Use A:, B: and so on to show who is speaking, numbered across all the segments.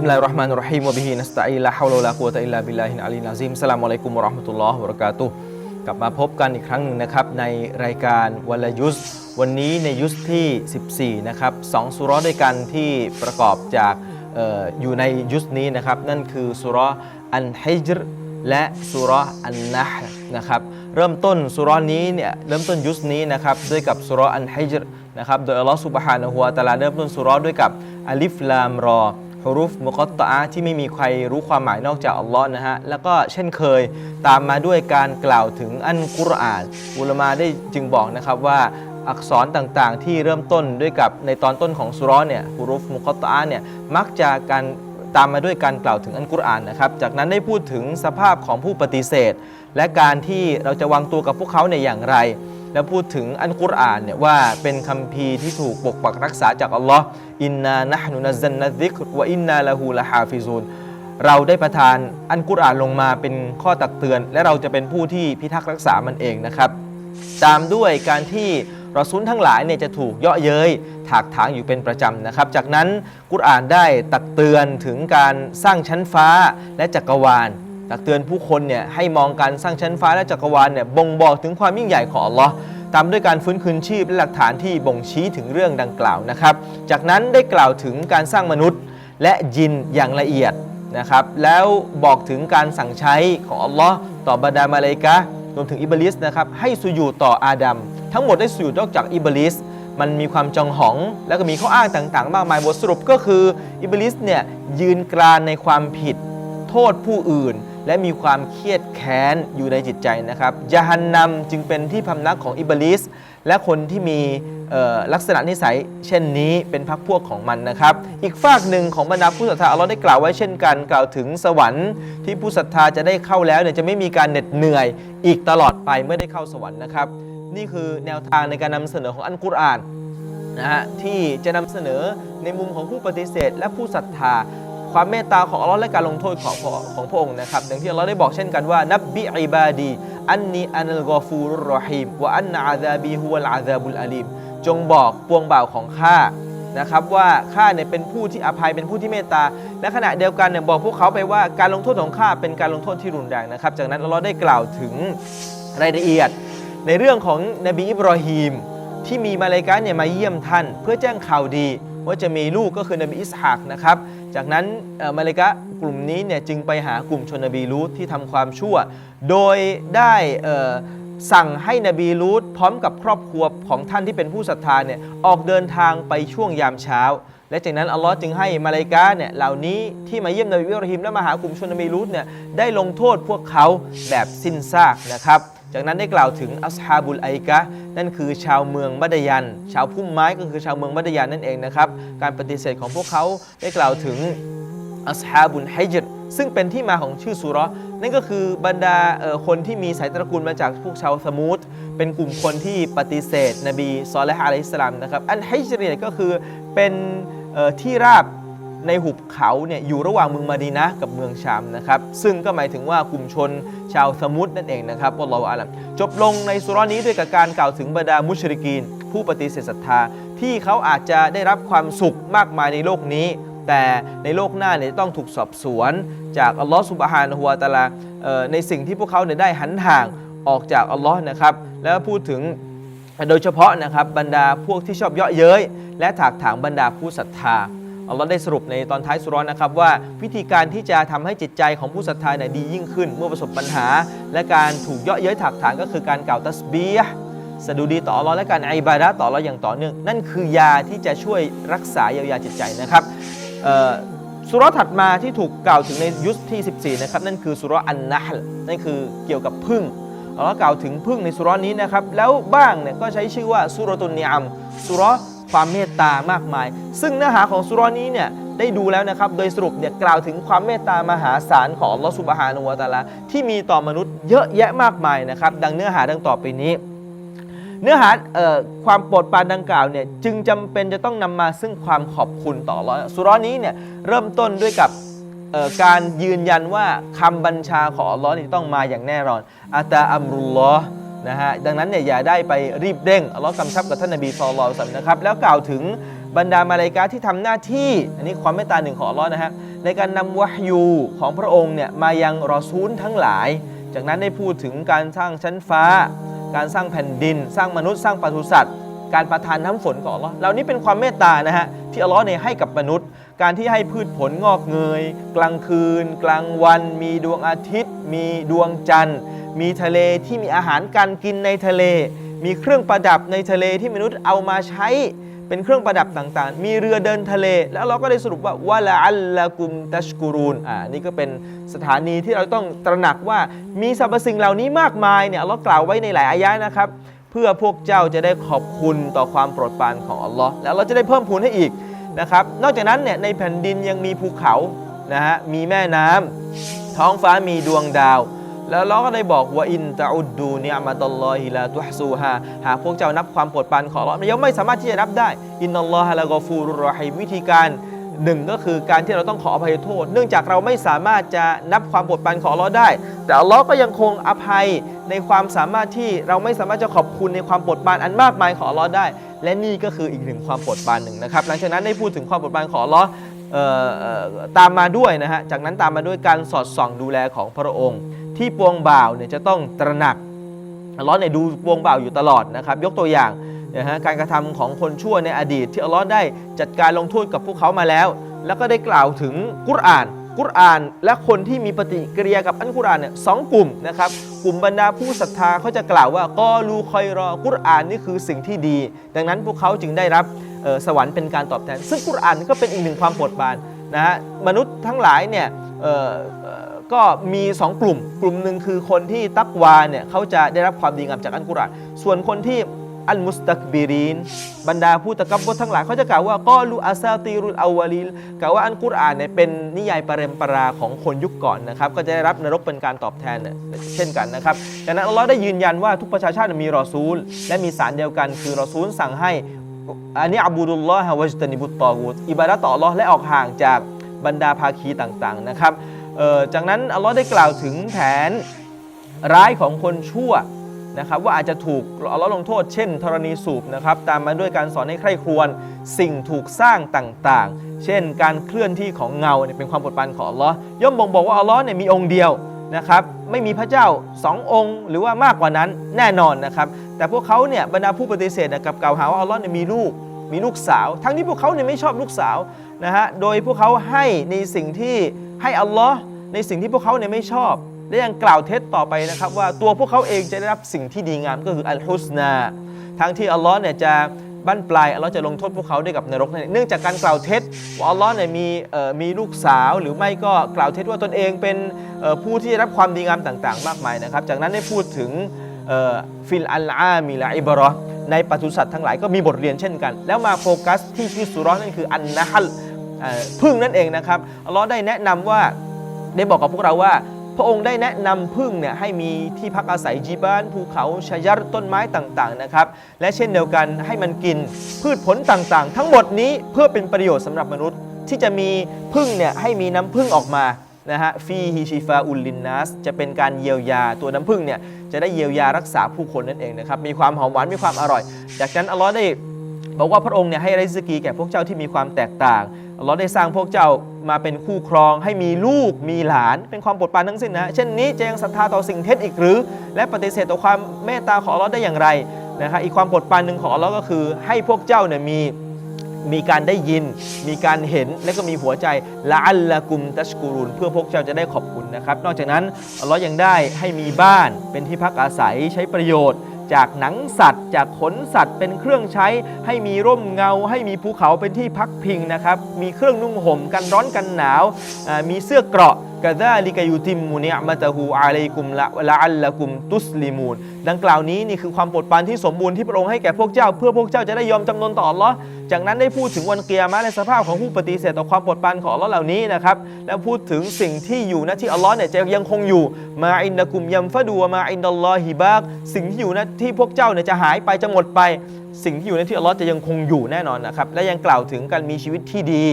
A: Bismillahirrahmanirrahim wa bihi nasta'in la hawla wa la quwwata illa billahil aliyyil azim สลามุอะลัยกุมวะเราะห์มะตุลลอฮ์วะบะเราะกาตุกลับมาพบกันอีกครั้งนึงนะครับในรายการวลยุสวันนี้ในยุสที่ 14 นะครับสองสุรด้วยกันที่ประกอบจากเอ่ออยู่ในยุสนี้นะครับ นั่นคือสุรอันฮิจรและสุรอันนะห์นะครับเริ่มต้นสุรนี้เนี่ยเริ่มต้นยุสนี้นะครับด้วยกับสุรอันฮิจรนะครับโดยอัลลอฮ์สุบฮานะฮูวะตะอาลาเริ่มต้นสุรด้วยกับอัลิฟลามรอ ฮุรุฟมุกตตะอาที่ไม่มีใครรู้ความหมายนอกจากอัลลอฮ์นะฮะ แล้วก็เช่นเคยตามมาด้วยการกล่าวถึงอันกุรอาน อุลมาได้จึงบอกนะครับว่าอักษรต่างๆ ที่เริ่มต้นด้วยกับในตอนต้นของสุเรอเนี่ยฮุรุฟมุกตตะอาเนี่ยมักจะการตามมาด้วยการกล่าวถึงอันกุรอานนะครับ จากนั้นได้พูดถึงสภาพของผู้ปฏิเสธ และการที่เราจะวางตัวกับพวกเขาในอย่างไร แล้วพูดถึงอันกุรอานเนี่ยว่าเป็นคัมภีร์ที่ถูกปกปักรักษาจากอัลลอฮ์อินนานะฮนุนัซันนัซิกวะอินนาละฮูละฮาฟิซูนเราได้ประทานอันกุรอานลงมาเป็นข้อตักเตือน และเราจะเป็นผู้ที่พิทักษ์รักษามันเองนะครับ ตามด้วยการที่รอซูลทั้งหลายเนี่ยจะถูกเยาะเย้ยถากถางอยู่เป็นประจำนะครับ จากนั้นกุรอานได้ตักเตือนถึงการสร้างชั้นฟ้าและจักรวาล ตักเตือนผู้คนเนี่ยให้มองการสร้างชั้นฟ้าและจักรวาลเนี่ยบ่งบอกถึงความยิ่งใหญ่ของอัลลอฮ์ตามด้วยการฟื้นคืนชีพและหลักฐานที่บ่งชี้ถึงเรื่องดังกล่าวนะครับ จากนั้นได้กล่าวถึงการสร้างมนุษย์และยินอย่างละเอียดนะครับ แล้วบอกถึงการสั่งใช้ของอัลลอฮ์ต่อบรรดามาเลกะรวมถึงอิบลิสนะครับให้สุญูต่ออาดัมทั้งหมดได้สุญูนอกจากอิบลิสมันมีความจองหอง แล้วก็มีข้ออ้างต่าง ๆ มากมายบทสรุปก็คืออิบลิสเนี่ยยืนกรานในความผิดโทษผู้อื่น และมีความเครียดแค้นอยู่ในจิตใจนะครับยะฮันนัมจึงเป็นที่พำนักของอิบลิสและคนที่มีลักษณะนิสัย เช่นนี้เป็นพรรคพวกของมันนะครับ อีกฝากหนึ่งของบรรดาผู้ศรัทธาอัลลอฮ์ได้กล่าวไว้เช่นกัน กล่าวถึงสวรรค์ที่ผู้ศรัทธาจะได้เข้าแล้วเนี่ยจะไม่มีการเหน็ดเหนื่อย อีกตลอดไปเมื่อได้เข้าสวรรค์นะครับ นี่คือแนวทางในการนำเสนอของอันกุรอานนะฮะที่จะนำเสนอในมุมของผู้ปฏิเสธ และผู้ศรัทธา ความเมตตาของอัลลอฮ์และการลงโทษของของพระองค์นะครับดังที่อัลลอฮ์ได้บอกเช่นกันว่านับบิอิบาดีอันนีอันลกอฟูรุรรอฮีมวะอันนาอาซาบีฮุวลอาซาบุลอาลีมจงบอกปวงบ่าวของข้านะครับว่าข้าเนี่ยเป็นผู้ที่อภัยเป็นผู้ที่เมตตาและขณะเดียวกันเนี่ยบอกพวกเขาไปว่าการลงโทษของข้าเป็นการลงโทษที่รุนแรงนะครับ จากนั้นอัลลอฮ์ได้กล่าวถึงรายละเอียด ในเรื่องของนบีอิบรอฮีมที่มีมาเลายกาเนี่ยมาเยี่ยมท่าน เพื่อแจ้งข่าวดีว่าจะมีลูกก็คือนบีอิสฮากนะครับ จากนั้นมาเลายกากลุ่มนี้เนี่ยจึงไปหากลุ่มชนนบีลูตที่ทำความชั่ว โดยได้สั่งให้นบีลูตพร้อมกับครอบครัวของท่านที่เป็นผู้ศรัทธาเนี่ยออกเดินทางไปช่วงยามเช้า และจากนั้นอัลลอฮ์จึงให้มาเลายกาเนี่ยเหล่านี้ที่มาเยี่ยมนบีอิบรอฮิมและมาหากลุ่มชนนบีลูตเนี่ยได้ลงโทษพวกเขาแบบสิ้นซากนะครับ จากนั้นได้กล่าวถึงอัสฮาบุลไอกะนั่นคือชาวเมืองมัดยัน ชาวพุ่มไม้ก็คือชาวเมืองมัดยันนั่นเองนะครับ การปฏิเสธของพวกเขาได้กล่าวถึงอัสฮาบุลไฮจรซึ่งเป็นที่มาของชื่อสุรนั่นก็คือบรรดาคนที่มีสายตระกูลมาจากพวกชาวสมูทเป็นกลุ่มคนที่ปฏิเสธ นบีซอลและฮ์อะลัยฮิสลามนะครับอันไฮจรเนี่ยก็คือเป็นที่ราบ ในหุบเขาเนี่ยอยู่ระหว่างเมืองมาดีนะกับเมืองชามนะครับซึ่งก็หมายถึงว่ากลุ่มชนชาวสมุทรนั่นเองนะครับอัลลอฮฺอาลัมจบลงในสุรานี้ด้วยกับการกล่าวถึงบรรดามุชริกีน ผู้ปฏิเสธศรัทธา ที่เขาอาจจะได้รับความสุขมากมายในโลกนี้ แต่ในโลกหน้าเนี่ยจะต้องถูกสอบสวน จากอัลลอฮฺสุบฮานะฮูวาตะอาลาในสิ่งที่พวกเขาเนี่ยได้หันห่างออกจากอัลลอฮ์นะครับแล้วพูดถึงโดยเฉพาะนะครับบรรดาพวกที่ชอบเยาะเย้ยและถากถางบรรดาผู้ศรัทธา อัลลอฮ์ได้สรุปในตอนท้ายสุเรอนนะครับว่าวิธีการที่จะทำให้จิตใจของผู้ศรัทธาเนี่ยดียิ่งขึ้น เมื่อประสบปัญหา และการถูกเยาะเย้ยถากถางก็คือการกล่าวตัสบีฮ์สะดุดีต่ออัลลอฮ์และการอิบาดะต่ออัลลอฮ์อย่างต่อเนื่อง นั่นคือยาที่จะช่วยรักษาเยียวยาจิตใจนะครับสุเรอถัดมาที่ถูกกล่าวถึงในยุสที่ 14 นะครับนั่นคือสุเรออันนะฮ์นั่นคือเกี่ยวกับพึ่งเราก็กล่าวถึงพึ่งในสุราะห์นี้นะครับแล้วบ้างเนี่ยก็ใช้ชื่อว่าสุรตุนนิอัมสุราะห์ ความเมตตามากมาย ซึ่งเนื้อหาของสุรนี้เนี่ยได้ดูแล้วนะครับ โดยสรุปเนี่ยกล่าวถึงความเมตตามหาศาลของลอสุบฮานุวตะอาลาที่มีต่อมนุษย์เยอะแยะมากมายนะครับ ดังเนื้อหาดังต่อไปนี้ เนื้อหาออความโปรดปรานดังกล่าวเนี่ยจึงจำเป็นจะต้องนำมาซึ่งความขอบคุณต่อลอสุรนี้เนี่ยเริ่มต้นด้วยกับการยืนยันว่าคำบัญชาของอัลลอฮ์นี่ต้องมาอย่างแน่นอนอาตาอัมรุลลอฮ์ นะฮะดังนั้นเนี่ยอย่าได้ไปรีบเร่งอัลลอฮ์กำชับกับท่านนบีสุลต่านนะครับแล้วกล่าวถึงบรรดามาลาอิกะห์ที่ทำหน้าที่ อันนี้ความเมตตาหนึ่งของอัลลอฮ์นะฮะในการนำวะฮยูของพระองค์เนี่ยมายังรอซูลทั้งหลาย จากนั้นได้พูดถึงการสร้างชั้นฟ้า การสร้างแผ่นดิน สร้างมนุษย์สร้างปศุสัตว์การประทานน้ำฝนของอัลลอฮ์เหล่านี้เป็นความเมตตานะฮะที่อัลลอฮ์เนี่ยให้กับมนุษย์ การที่ให้พืชผลงอกเงย กลางคืน กลางวัน มีดวงอาทิตย์ มีดวงจันทร์ มีทะเลที่มีอาหารการกินในทะเล มีเครื่องประดับในทะเลที่มนุษย์เอามาใช้เป็นเครื่องประดับต่างๆ มีเรือเดินทะเล แล้วเราก็ได้สรุปว่าวะละอัลละกุมตัชกูรูนอ่านี่ก็เป็นสถานีที่เราต้องตระหนักว่ามีสรรพสิ่งเหล่านี้มากมายเนี่ยเรากล่าวไว้ในหลายอายะนะครับ เพื่อพวกเจ้าจะได้ขอบคุณต่อความโปรดปรานของอัลลอฮ์แล้วเราจะได้เพิ่มพูนให้อีกนะครับ นอกจากนั้นเนี่ยในแผ่นดินยังมีภูเขานะฮะมีแม่น้ำท้องฟ้ามีดวงดาว แล้วเราก็ได้บอกว่าอินตะอุดดูเนี่ยมาตลอฮิลาตุฮซูฮาหากพวกเจ้านับความโปรดปรานของอัลลอฮ์ยังไม่สามารถที่จะนับได้ อินนัลลอฮะละกอฟูรุรอฮิมวิธีการหนึ่งก็คือการที่เราต้องขออภัยโทษ เนื่องจากเราไม่สามารถจะนับความโปรดปรานของอัลลอฮ์ได้ แต่อัลลอฮ์ก็ยังคงอภัยในความสามารถที่เราไม่สามารถจะขอบคุณในความโปรดปรานอันมากมายของอัลลอฮ์ได้ และนี่ก็คืออีกหนึ่งความโปรดปรานหนึ่งนะครับ หลังจากนั้นได้พูดถึงความโปรดปรานของอัลลอฮ์เอ่อเอ่อ ตามมาด้วยนะฮะ จากนั้นตามมาด้วยการสอดส่องดูแลของพระองค์ ที่ปวงบ่าวเนี่ยจะต้องตระหนักอัลลอฮ์เนี่ยดูปวงบ่าวอยู่ตลอดนะครับ ยกตัวอย่างนะฮะการกระทำของคนชั่วในอดีต ที่อัลลอฮ์ได้จัดการลงโทษกับพวกเขามาแล้ว แล้วก็ได้กล่าวถึงกุรอาน กุรอาน และคนที่มีปฏิกิริยากับอันกุรอานเนี่ยสองกลุ่มนะครับ กลุ่มบรรดาผู้ศรัทธาเขาจะกล่าวว่ากอลูคอยรอกุรอานนี่คือสิ่งที่ดี ดังนั้นพวกเขาจึงได้รับสวรรค์เป็นการตอบแทน ซึ่งกุรอานก็เป็นอีกหนึ่งความโปรดปรานนะฮะมนุษย์ทั้งหลายเนี่ยก็มี 2 กลุ่ม กลุ่มหนึ่งคือคนที่ตักวาเนี่ยเขาจะได้รับความดีงามจากอันกุรอานส่วนคนที่ อัลมุสตักบิรีนบรรดาผู้ตะกับบททั้งหลายเขาจะกล่าวว่าก็ลูอาซาตีรุลอาวาลีลกล่าวว่าอันกุรอานเนี่ยเป็นนิยายปรเรมปราของคนยุคก่อนนะครับ ก็จะได้รับนรกเป็นการตอบแทนเช่นกันนะครับดังนั้นอัลลอฮ์ได้ยืนยันว่าทุกประชาชาติมีรอซูล และมีสารเดียวกัน คือรอซูลสั่งให้อันนี้อับูดุลลอฮ์วะจตนิบุตตอกูตอิบาดะต่ออัลลอฮ์และออกห่างจากบรรดาภาคีต่างๆนะครับเอ่อจากนั้นอัลลอฮ์ได้กล่าวถึงแผนร้ายของคนชั่ว นะครับว่าอาจจะถูกอัลลอฮ์ลงโทษเช่น ธรณีสูบนะครับตามมาด้วยการสอนให้ใคร่ครวญสิ่งถูกสร้างต่างๆ เช่น การเคลื่อนที่ของเงาเนี่ยเป็นความโปรดปรานของอัลลอฮ์ย่อมบ่งบอกว่าอัลลอฮ์เนี่ยมีองค์เดียวนะครับไม่มีพระเจ้าสององค์ หรือว่ามากกว่านั้นแน่นอนนะครับแต่พวกเขาเนี่ยบรรดาผู้ปฏิเสธกับกล่าวหาว่าอัลลอฮ์เนี่ยมีลูกมีลูกสาว ทั้งที่พวกเขาเนี่ยไม่ชอบลูกสาวนะฮะโดยพวกเขาให้ในสิ่งที่ให้อัลลอฮ์ในสิ่งที่พวกเขาเนี่ยไม่ชอบ และยังกล่าวเท็จต่อไปนะครับว่าตัวพวกเขาเองจะได้รับสิ่งที่ดีงามก็คืออัลฮุสนาทั้งที่อัลลอฮ์เนี่ยจะบั้นปลายอัลลอฮ์จะลงโทษพวกเขาด้วยกับนรกนั่นเนื่องจากการกล่าวเท็จว่าอัลลอฮ์เนี่ยมีเอ่อมีลูกสาวหรือไม่ก็กล่าวเท็จว่าตนเองเป็นเอ่อผู้ที่ได้รับความดีงามต่าง ๆ มากมายนะครับ จากนั้นได้พูดถึงเอ่อฟิลอัลอามีละอิบรอห์ในปศุสัตว์ทั้งหลายก็มีบทเรียนเช่นกัน แล้วมาโฟกัสที่ชื่อสุรอห์นั่นคืออันนะฮัลเอ่อพึ่งนั่นเองนะครับอัลลอฮ์ได้แนะนำว่าได้บอกกับพวกเราว่า ระองค์ได้แนะนำพึ่งเนี่ยให้มีที่พักอาศัยจีบ้านภูเขาชายัรต้นไม้ต่างๆนะครับและเช่นเดียวกันให้มันกินพืชผลต่างๆ ทั้งหมดนี้เพื่อเป็นประโยชน์สำหรับมนุษย์ ที่จะมีพึ่งเนี่ยให้มีน้ำพึ่งออกมานะฮะฟีฮิชิฟาอุลลินนัสจะเป็นการเยียวยาตัวน้ำพึ่งเนี่ยจะได้เยียวยารักษาผู้คนนั่นเองนะครับมีความหอมหวานมีความอร่อย จากนั้นอัลลอฮ์ได้บอกว่าพระองค์เนี่ยให้ไรซกีแก่พวกเจ้าที่มีความแตกต่าง อัลลอฮ์ได้สร้างพวกเจ้ามาเป็นคู่ครอง ให้มีลูกมีหลานเป็นความโปรดปรานทั้งสิ้นนะ เช่นนี้จะยังศรัทธาต่อสิ่งเท็จอีกหรือ และปฏิเสธต่อความเมตตาของอัลลอฮ์ได้อย่างไรนะครับอีกความโปรดปรานหนึ่งของอัลลอฮ์ก็คือ ให้พวกเจ้าเนี่ยมีมีการได้ยิน มีการเห็นและก็มีหัวใจละอัลละกุมตัชกูรุนเพื่อพวกเจ้าจะได้ขอบคุณนะครับ นอกจากนั้นอัลลอฮ์ยังได้ให้มีบ้านเป็นที่พักอาศัยใช้ประโยชน์ จากหนังสัตว์ จากขนสัตว์เป็นเครื่องใช้ ให้มีร่มเงา ให้มีภูเขาเป็นที่พักพิงนะครับ มีเครื่องนุ่งห่มกันร้อนกันหนาว มีเสื้อเกราะกะซาลิกายูติมมูเนะมะตะฮูอาลัยกุมละละอัลละกุมตุสลิมูนดังกล่าวนี้นี่คือความโปรดปรานที่สมบูรณ์ที่พระองค์ให้แก่พวกเจ้า เพื่อพวกเจ้าจะได้ยอมจำนนต่ออัลอจากนั้นได้พูดถึงวันเกียร์มาในสภาพของผู้ปฏิเสธต่อความโปรดปรานของอัลอเหล่านี้นะครับแล้วพูดถึงสิ่งที่อยู่นะที่อัลลอฮ์เนี่ยจะยังคงอยู่มาอินดะกุมยัมฟะดูมาอินดัลลอฮิบากสิ่งที่อยู่นะที่พวกเจ้าเนี่ยจะหายไปจะหมดไป สิ่งที่อยู่ในที่อัลลอฮ์จะยังคงอยู่แน่นอนนะครับและยังกล่าวถึงการมีชีวิตที่ดี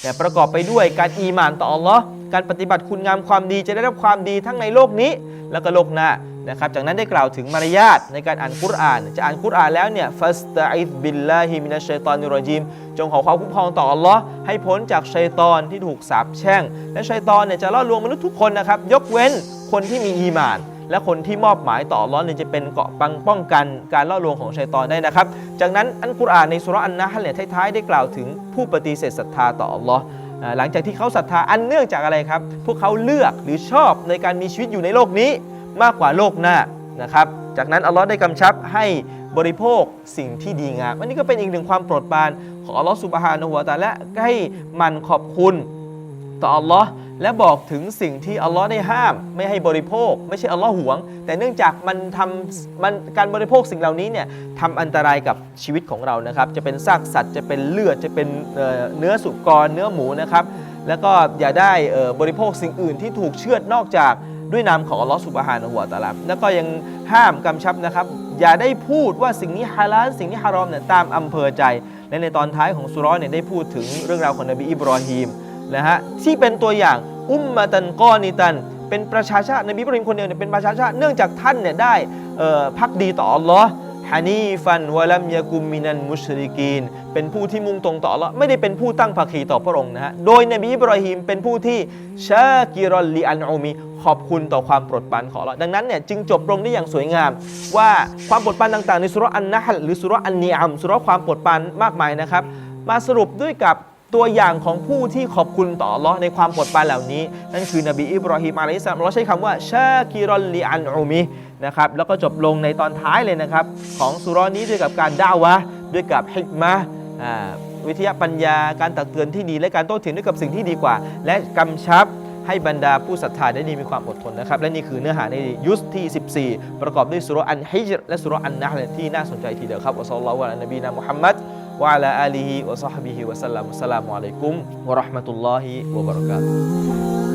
A: เนี่ประกอบไปด้วยการอีหมานต่ออัลลอฮ์การปฏิบัติคุณงามความดีจะได้รับความดีทั้งในโลกนี้ แล้วก็โลกหน้า นะครับจากนั้นได้กล่าวถึงมารยาทในการอ่านกุราน จะอ่านกุรานแล้วเนี่ยฟัสตะอิบิลลาฮิมินัชชัยตอนิรจีมจงขอความคุ้มครองต่ออัลลอฮ์ให้พ้นจากชัยตอนที่ถูกสาปแช่ง และชัยตอนเนี่ยจะล่อลวงมนุษย์ทุกคนนะครับ ยกเว้นคนที่มีอีมานและคนที่มอบหมายต่ออัลลอฮ์เนี่ยจะเป็นเกาะปังป้องกันการล่อลวงของชัยตอนได้นะครับ จากนั้นอันกุรอานในสุราะห์อันนะฮ์เนี่ยท้ายๆได้กล่าวถึงผู้ปฏิเสธศรัทธาต่ออัลลอฮ์หลังจากที่เขาศรัทธาอันเนื่องจากอะไรครับ พวกเขาเลือกหรือชอบในการมีชีวิตอยู่ในโลกนี้ มากกว่าโลกหน้านะครับ จากนั้นอัลลอฮ์ได้กำชับให้บริโภคสิ่งที่ดีงามอันนี้ก็เป็นอีกหนึ่งความโปรดปรานของอัลลอฮ์สุบฮานะฮูวตาและให้มันขอบคุณต่ออัลลอฮ์และบอกถึงสิ่งที่อัลลอฮ์ได้ห้าม ไม่ให้บริโภค ไม่ใช่อัลลอฮ์หวง แต่เนื่องจากมันทำมันการบริโภคสิ่งเหล่านี้เนี่ยทำอันตรายกับชีวิตของเรานะครับ จะเป็นซากสัตว์จะเป็นเลือดจะเป็นเเนื้อสุกรเนื้อหมูนะครับ แล้วก็อย่าได้บริโภคสิ่งอื่นที่ถูกเชือดนอกจาก ด้วยนามของอัลลอฮ์สุบฮานะหัวตาลาแล้วก็ยังห้ามกำชับนะครับ อย่าได้พูดว่าสิ่งนี้ฮาลาลสิ่งนี้ฮารอมเนี่ยตามอำเภอใจ และในตอนท้ายของสุร้อนเนี่ยได้พูดถึงเรื่องราวของนบีอิบรอฮีมนะฮะที่เป็นตัวอย่างอุมมาตันกอนิตัน เป็นประชาชาตินบีอิบรอฮีมคนเดียวเนี่ยเป็นประชาชาติเนื่องจากท่านเนี่ยได้พักดีต่ออัลลอฮ์ ฮานีฟันวะลัมยากุมมินันมุชริกีน เป็นผู้ที่มุ่งตรงต่อละไม่ได้เป็นผู้ตั้งภาคีต่อพระองค์นะฮะ โดยนบีอิบรอฮิมเป็นผู้ที่ชากิรอลีอันอูมีขอบคุณต่อความโปรดปรานของอัลลอฮ์ดังนั้นเนี่ยจึงจบลงได้อย่างสวยงาม ว่าความโปรดปรานต่างๆ ในสุรอันนะฮ์หรือสุรอันนีอัมสุรความโปรดปรานมากมายนะครับ มาสรุปด้วยกับ ตัวอย่างของผู้ที่ขอบคุณต่ออัลลอฮ์ในความโปรดปรานเหล่านี้ นั่นคือนบีอิบรอฮิมอะลัยฮิสสลามเราใช้คำว่าชากิรอลลีอันอูมินะครับแล้วก็จบลงในตอนท้ายเลยนะครับ ของสุรนี้ด้วยกับการด่าวะด้วยกับฮิกมะห์อ่าวิทยาปัญญาการตักเตือนที่ดีและการโต้เถียงด้วยกับสิ่งที่ดีกว่า และกำชับให้บรรดาผู้ศรัทธาได้ดีมีความอดทนนะครับ และนี่คือเนื้อหาในยุสที่ 14 ประกอบด้วยสุรอันฮิจและสุรอันนะห์ที่น่าสนใจทีเดียวครับอัสลลอฮุอะลัยนบีนะมุฮัมมัด وعلى آله وصحبه وسلم السلام عليكم ورحمة الله وبركاته